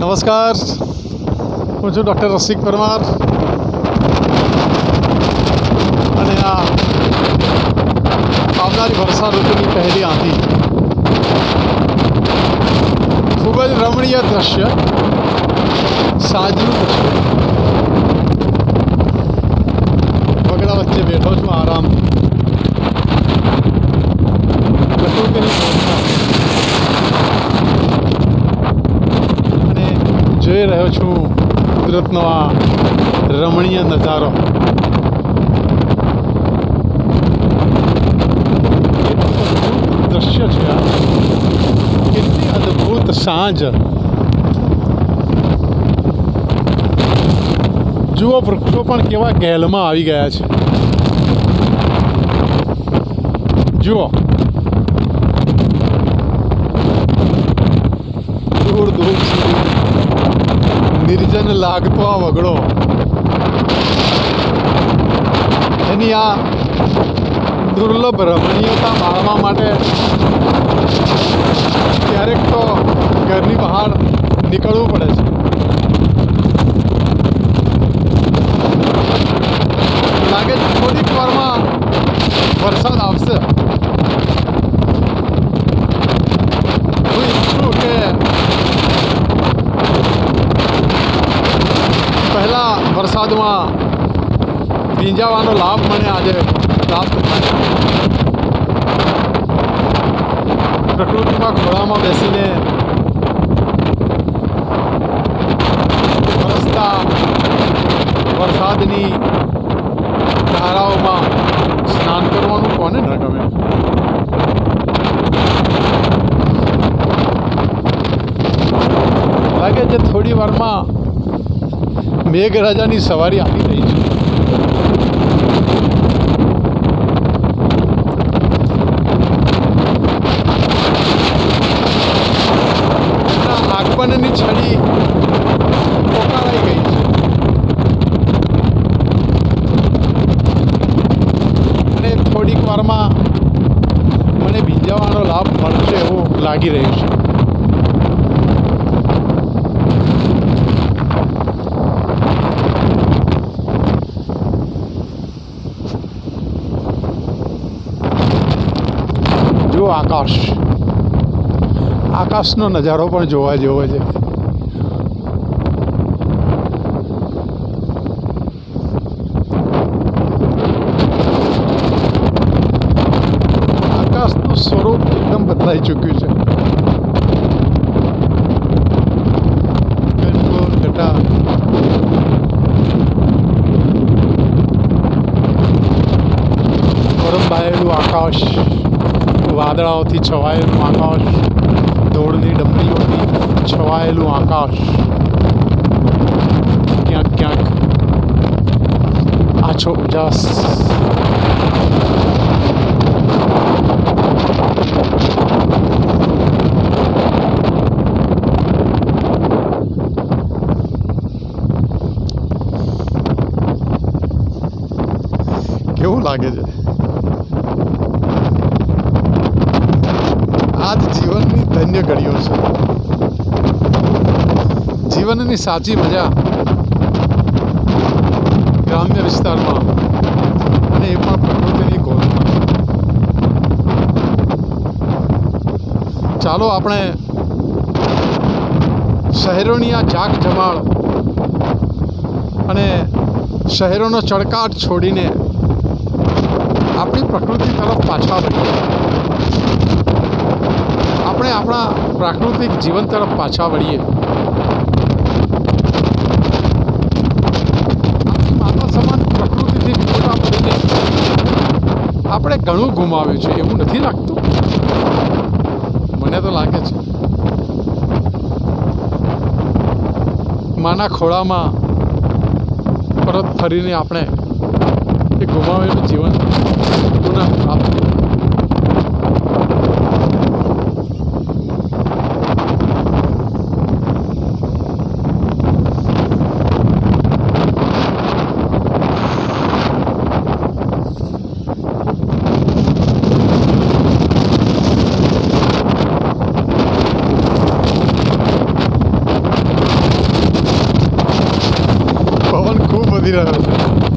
નમસ્કાર. હું છું ડૉક્ટર રસિક પરમાર. અને આ આવનારી વર્ષા ઋતુની પહેલી આંધી. ખૂબ જ રમણીય દ્રશ્ય. સાંજનું દ્રશ્ય. જોઈ રહ્યો છું કુદરતનો આ રમણીય નજારો. દ્રશ્ય છે કેટલી અદ્ભુત સાંજ. જુઓ, વૃક્ષો પણ કેવા ગહેલમાં આવી ગયા છે. જુઓ. દૂર દૂર નિર્જન લાગતો આ વગડો. એની આ દુર્લભ રમણીયતા માણવા માટે ક્યારેક તો ઘરની બહાર નીકળવું પડે છે લાગે છે થોડીક વારમાં વરસાદ આવશે હું ઈચ્છું કે પહેલા વરસાદમાં ભીંજાવાનો લાભ મને આજે પ્રાપ્ત થાય. પ્રકૃતિમાં ખોળામાં બેસીને વરસતા વરસાદની ધારાઓમાં સ્નાન કરવાનું કોને ન ગમે? લાગે છે થોડી વારમાં મેઘરાજાની સવારી આવી રહી છે. આગમનની છડી પોકારાઈ ગઈ છે. અને થોડીક વારમાં મને ભીંજાવાનો લાભ મળશે એવું લાગી રહ્યું છે. જુઓ આકાશ. આકાશનો નજારો પણ જોવા જેવો છે. આકાશનું સ્વરૂપ એકદમ બદલાઈ ચૂક્યું છે. આકાશ. વાદળાઓથી છવાયેલું આકાશ ધોળની ડમરીઓથી છવાયેલું આકાશ. ક્યાંક ક્યાંક આછો ઉજાસ. કેવું લાગે છે આજ જીવનની ધન્ય ઘડીઓ છે. જીવનની સાચી મજા ગ્રામ્ય વિસ્તારમાં અને એ પણ પ્રકૃતિની ગોદમાં ચાલો આપણે શહેરોની આ જાક જમાળ અને શહેરોનો ચળકાટ છોડીને આપણી પ્રકૃતિ તરફ પાછા વળીએ. આપણે આપણા પ્રાકૃતિક જીવન તરફ પાછા વળીએ. માતા સમાન પ્રકૃતિથી મોટા પડીને આપણે ઘણું ગુમાવ્યું છે, એવું નથી લાગતું. મને તો લાગે છે. માના ખોળામાં પરત ફરીને આપણે એ ગુમાવેલું જીવન પુનઃ પ્રાપ્ત salir.